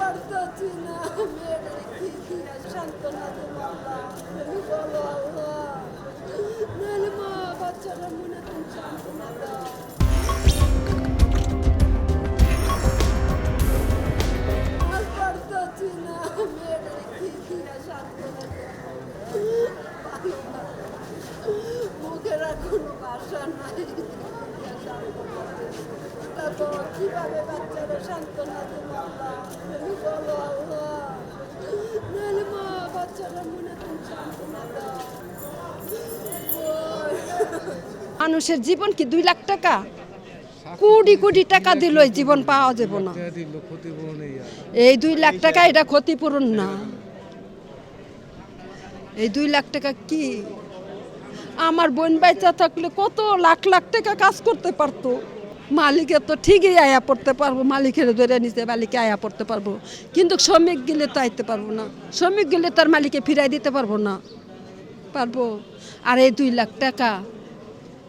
পারতাছি না মেয়েটারে কি দিয়া সান্ত্বনা দেব আল্লাহ তুমি বলো আল্লাহ নাহলে মা বাচ্চারা মনে তুমি সান্ত্বনা দাও আর পারতাছি না মেয়েটারে কি দিয়া সান্ত্বনা দেব ভালো না। মুখের আর কোনো ভাষা নাই দিয়া সান্ত্বনা দেব। তারপর কীভাবে সান্ত্বনা দেবো বলো আল্লাহ। বাচ্চারা মনে তুমি সান্ত্বনা দাও। মানুষের জীবন কি দুই লাখ টাকা? কোটি কোটি টাকা দিল জীবন পাওয়া যাব না। এই দুই লাখ টাকা এটা ক্ষতিপূরণ না। এই দুই লাখ টাকা কি? আমার বোন বাইচা থাকলে কত লাখ লাখ টাকা কাজ করতে পারতো। মালিকের তো ঠিকই আয়া পড়তে পারব মালিকের ধরে নিচে মালিকে আয়া পড়তে পারব। কিন্তু শ্রমিক গেলে তো আইতে পারব না। শ্রমিক গেলে তার মালিকে ফিরাই দিতে পারব না। পারব। আর এই দুই লাখ টাকা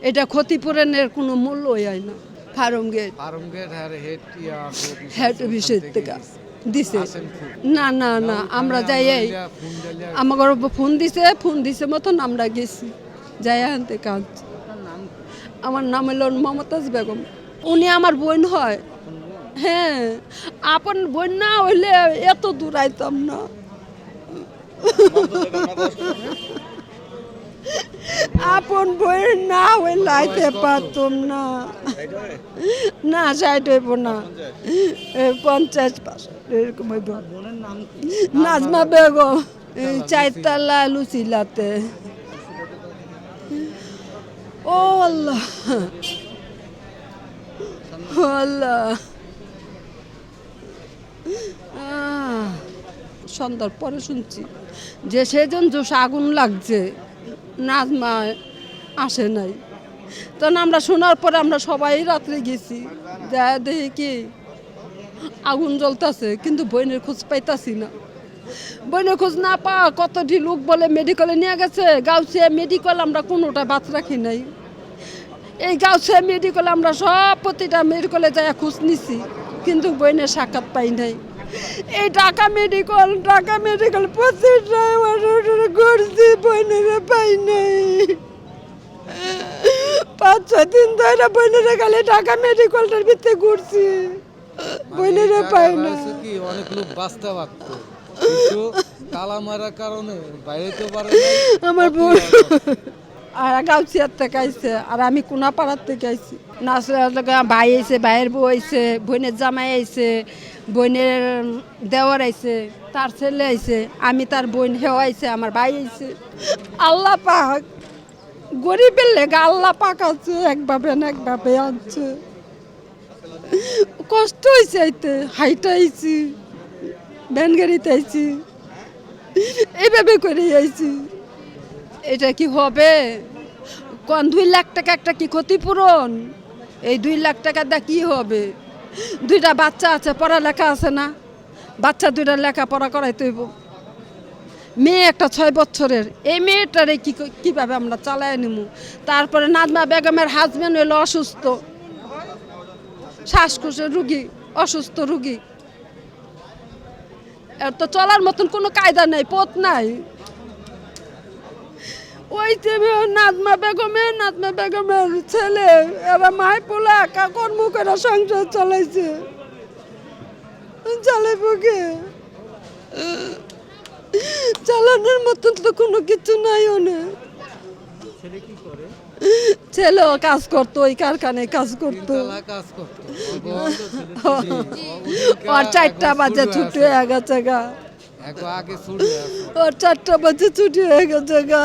এটা ক্ষতিপূরণের কোনো মূল্যই হয় না। Farm gate farm gate head অফিসের থেকে দিছে। না না না আমরা যাই ফোন ফোন দিছে ফোন দিছে মতন আমরা গেছি। যাই আনতে কাজ। আমার নাম হলো মমতাজ বেগম। উনি আমার বোন হয়। হ্যাঁ আপন বোন না হইলে এত দূর আইতাম না। আপন বোন না হইলে আইতে পারতাম না। না সাইড হইব না। পঞ্চাশ এরকম হইব। নাজমা বেগম এই চারতলা লুচিলাতে। ও আল্লাহ। আল্লাহ। সন্ধ্যার পরে শুনছি যে সেজন জোশ আগুন লাগছে নাজমা আসে নাই। তখন আমরা শোনার পরে আমরা সবাই রাত্রে গেছি, যা দেখি কি আগুন জ্বলতেছে, কিন্তু বইনের খোঁজ পাইতাছি না। বইনের খোঁজ না পা কতটি লোক বলে মেডিকেলে নিয়ে গেছে? গাউসিয়া মেডিকেল আমরা কোনোটা বাদ রাখি নাই। এই গাউসিয়া মেডিকেল আমরা সব প্রতিটা মেডিকেলে যাই খোঁজ নিছি কিন্তু বইনের সাক্ষাৎ পাই নাই। এই ঢাকা মেডিকেল ঢাকা মেডিকেল প্রতিটা ঘুরছি বইনের পাই নাই। পাঁচ ছয় দিন ধরে বইনেরে গেলে ঢাকা মেডিকেলটার ভিতরে ঘুরছি। বইনেরে পাই না কি অনেক লোক বাঁচতে পারতো তালা মারার কারণে বাইরে তো পারে আমার বোন আর গাউছিয়ার থেকে আইছে, আর আমি কোনাপাড়ার থেকে আইছি। নাচড়ার লগে ভাই আইছে, ভাইয়ের বউ আইছে, বোনের জামাই আইছে, বোনের দেওয়ার আইছে, তার ছেলে আইছে, আমি তার বোন হেও আইছে, আমার ভাই আইছে। আল্লাহ পাক গরিবের লেগে আল্লাহ পাক আছে, একভাবে না একভাবে আনছে কষ্ট হয়েছে আইতে, হাইটা আইছি ভ্যান গাড়িতে আইছি, এইভাবে করে আইছি। এটা কি হবে? কোন দুই লাখ টাকা একটা কি ক্ষতিপূরণ? এই দুই লাখ টাকা দা কি হবে? দুইটা বাচ্চা আছে, পড়ালেখা আছে না? বাচ্চা দুইটা লেখাপড়া করাইতে হইব। মেয়ে একটা ছয় বছরের, এই মেয়েটারে কি কীভাবে আমরা চালায় নিব তারপরে নাজমা বেগমের হাজব্যান্ড হলো অসুস্থ। শ্বাসকোষের রুগী, অসুস্থ রুগী। এর তো চলার মতন কোনো কায়দা নাই, পথ নাই। ওই যে নাজমা বেগমের নাজমা বেগমের ছেলে। এরা মাই পোলা একা কর্ম করে সংসার চালাইছে? চালাইব কে? চালানোর মতন তো কোনো কিছু নাই ওনে। ছেলেও কাজ করতো ওই কারখানায় কাজ করতো। আর চারটা বাজে ছুটি হয়ে গেছে গা। ওর চারটা বাজে ছুটি হয়ে গেছে গা।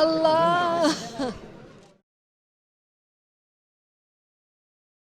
আল্লাহ।